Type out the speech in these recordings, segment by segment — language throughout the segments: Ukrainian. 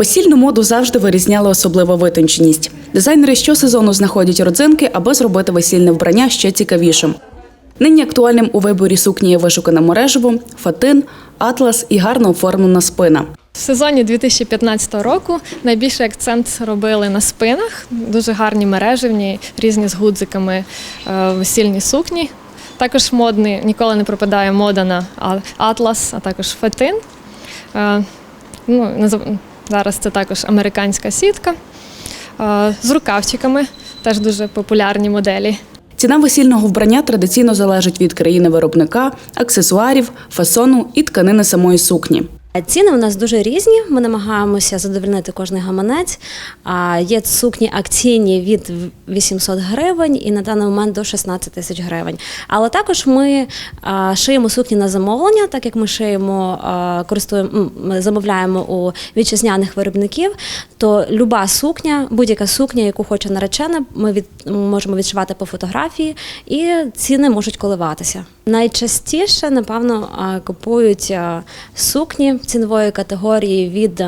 Весільну моду завжди вирізняла особлива витонченість. Дизайнери щосезону знаходять родзинки, аби зробити весільне вбрання ще цікавішим. Нині актуальним у виборі сукні є вишукане мережево, фатин, атлас і гарно оформлена спина. В сезоні 2015 року найбільший акцент робили на спинах. Дуже гарні мережевні, різні з гудзиками е, весільні сукні. Також модний, ніколи не пропадає мода на атлас, а також фетин. Е, Ну, зараз це також американська сітка з рукавчиками, теж дуже популярні моделі. Ціна весільного вбрання традиційно залежить від країни виробника, аксесуарів, фасону і тканини самої сукні. Ціни у нас дуже різні. Ми намагаємося задовольнити кожний гаманець. Є сукні акційні від 800 гривень і на даний момент до 16 тисяч гривень. Але також ми шиємо сукні на замовлення, так як ми шиємо, користуємо, замовляємо у вітчизняних виробників. То люба сукня, будь-яка сукня, яку хоче наречена, ми від можемо відшивати по фотографії, і ціни можуть коливатися. Найчастіше, напевно, купують сукні цінової категорії від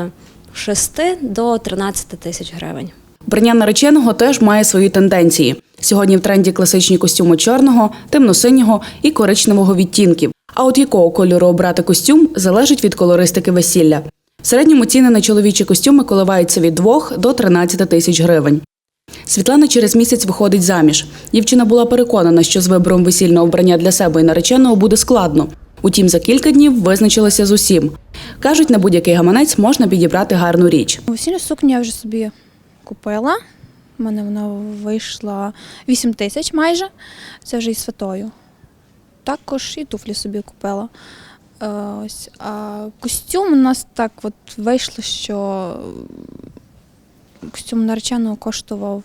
6 до 13 тисяч гривень. Вбрання нареченого теж має свої тенденції. Сьогодні в тренді класичні костюми чорного, темно-синього і коричневого відтінків. А от якого кольору обрати костюм залежить від колористики весілля. В середньому ціни на чоловічі костюми коливаються від 2 до 13 тисяч гривень. Світлана через місяць виходить заміж. Дівчина була переконана, що з вибором весільного вбрання для себе і нареченого буде складно. Утім, за кілька днів визначилася з усім. Кажуть, на будь-який гаманець можна підібрати гарну річ. Весільну сукню я вже собі купила. У мене вона вийшла 8 тисяч майже. Це вже із фатою. Також і туфлі собі купила. Е, Ось. А костюм у нас так от вийшло, що костюм нареченого коштував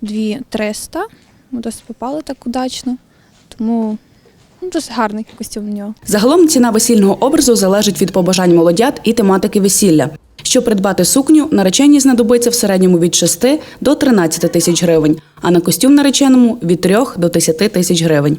2300. Ми досить попали так удачно. Тому ну, досить гарний костюм в нього. Загалом ціна весільного образу залежить від побажань молодят і тематики весілля. Щоб придбати сукню, нареченій знадобиться в середньому від 6 до 13 тисяч гривень, а на костюм нареченому від 3 до 10 тисяч гривень.